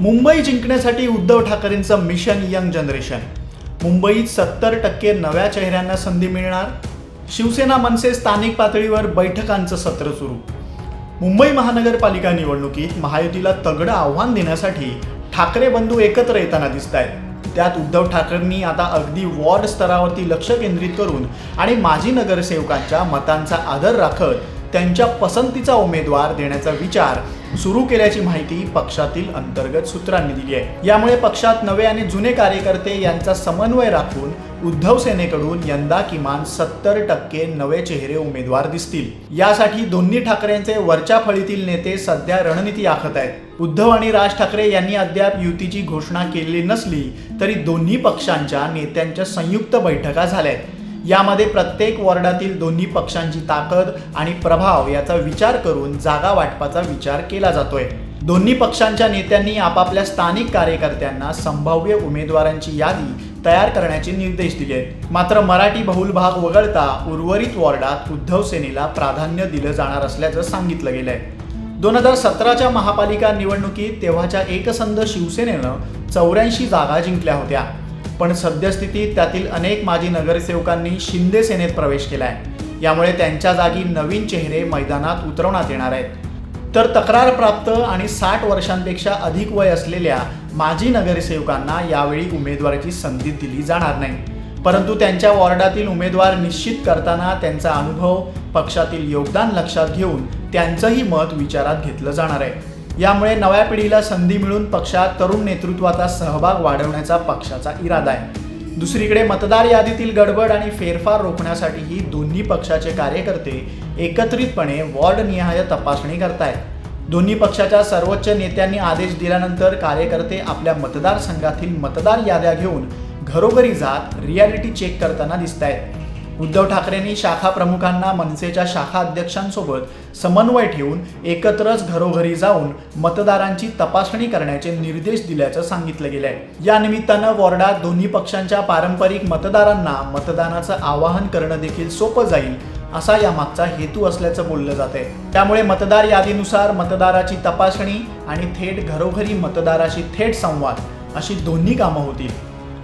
मुंबई जिंकण्यासाठी उद्धव ठाकरेंचं mission young generation मुंबईत सत्तर टक्के नव्या चेहऱ्यांना संधी मिळणार. शिवसेना मनसे स्थानिक पातळीवर बैठकांचं सत्र सुरू. मुंबई महानगरपालिका निवडणुकीत महायुतीला तगडं आव्हान देण्यासाठी ठाकरे बंधू एकत्र येताना दिसत आहेत त्यात उद्धव ठाकरेंनी आता अगदी वॉर्ड स्तरावरती लक्ष केंद्रित करून आणि माजी नगरसेवकांच्या मतांचा आदर राखत त्यांच्या पसंतीचा उमेदवार देण्याचा विचार सुरू केल्याची माहिती पक्षातील अंतर्गत सूत्रांनी दिली आहे. यामुळे पक्षात नवे आणि जुने कार्यकर्ते यांचा समन्वय राखून उद्धव सेनेकडून यंदा किमान सत्तर टक्के नवे चेहरे उमेदवार दिसतील. यासाठी दोन्ही ठाकरेंचे वरच्या फळीतील नेते सध्या रणनीती आखत आहेत. उद्धव आणि राज ठाकरे यांनी अद्याप युतीची घोषणा केलेली नसली तरी दोन्ही पक्षांच्या नेत्यांच्या संयुक्त बैठका झाल्या आहेत यामध्ये प्रत्येक वॉर्डातील दोन्ही पक्षांची ताकद आणि प्रभाव याचा विचार करून जागा वाटपाचा विचार केला जातोय. दोन्ही पक्षांच्या नेत्यांनी आपापल्या स्थानिक कार्यकर्त्यांना संभाव्य उमेदवारांची यादी तयार करण्याचे निर्देश दिले आहेत मात्र मराठी बहुल भाग वगळता उर्वरित वॉर्डात उद्धव सेनेला प्राधान्य दिलं जाणार असल्याचं सांगितलं गेलंय. दोन हजार सतराच्या महापालिका निवडणुकीत तेव्हाच्या एकसंध शिवसेनेनं चौऱ्याऐंशी जागा जिंकल्या होत्या. पण सद्यस्थितीत त्यातील अनेक माजी नगरसेवकांनी शिंदे सेनेत प्रवेश केला आहे यामुळे त्यांच्या जागी नवीन चेहरे मैदानात उतरवण्यात येणार आहेत. तर तक्रार प्राप्त आणि साठ वर्षांपेक्षा अधिक वय असलेल्या माजी नगरसेवकांना यावेळी उमेदवारीची संधी दिली जाणार नाही. परंतु त्यांच्या वॉर्डातील उमेदवार निश्चित करताना त्यांचा अनुभव पक्षातील योगदान लक्षात घेऊन त्यांचंही मत विचारात घेतलं जाणार आहे. यामुळे नव्या पिढीला संधी मिळून पक्षात तरुण नेतृत्वाचा सहभाग वाढवण्याचा पक्षाचा इरादा आहे. दुसरीकडे मतदार यादीतील गडबड आणि फेरफार रोखण्यासाठीही दोन्ही पक्षाचे कार्यकर्ते एकत्रितपणे वॉर्डनिहाय तपासणी करतायत. दोन्ही पक्षाच्या सर्वोच्च नेत्यांनी आदेश दिल्यानंतर कार्यकर्ते आपल्या मतदारसंघातील मतदार याद्या घेऊन घरोघरी जात रियालिटी चेक करताना दिसत आहेत उद्धव ठाकरेंनी शाखा प्रमुखांना मनसेच्या शाखा अध्यक्षांसोबत समन्वय ठेवून एकत्रच घरोघरी जाऊन मतदारांची तपासणी करण्याचे निर्देश दिल्याचं सांगितलं गेलंय. या निमित्तानं वॉर्डात दोन्ही पक्षांच्या पारंपरिक मतदारांना मतदानाचं आवाहन करणं देखील सोपं जाईल असा यामागचा हेतू असल्याचं बोललं जात आहे त्यामुळे मतदार यादीनुसार मतदाराची तपासणी आणि थेट घरोघरी मतदाराशी थेट संवाद अशी दोन्ही कामं होतील.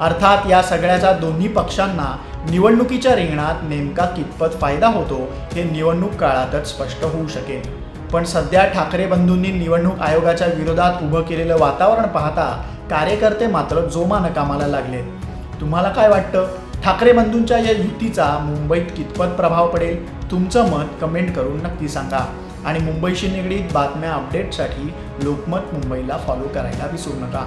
अर्थात या सगळ्याचा दोन्ही पक्षांना निवडणुकीच्या रिंगणात नेमका कितपत फायदा होतो हे निवडणूक काळातच स्पष्ट होऊ शकेल. पण सध्या ठाकरे बंधूंनी निवडणूक आयोगाच्या विरोधात उभं केलेलं वातावरण पाहता कार्यकर्ते मात्र जोमानं कामाला लागले तुम्हाला काय वाटतं? ठाकरे बंधूंच्या या युतीचा मुंबईत कितपत प्रभाव पडेल? तुमचं मत कमेंट करून नक्की सांगा. आणि मुंबईशी निगडीत बातम्या अपडेटसाठी लोकमत मुंबईला फॉलो करायला विसरू नका.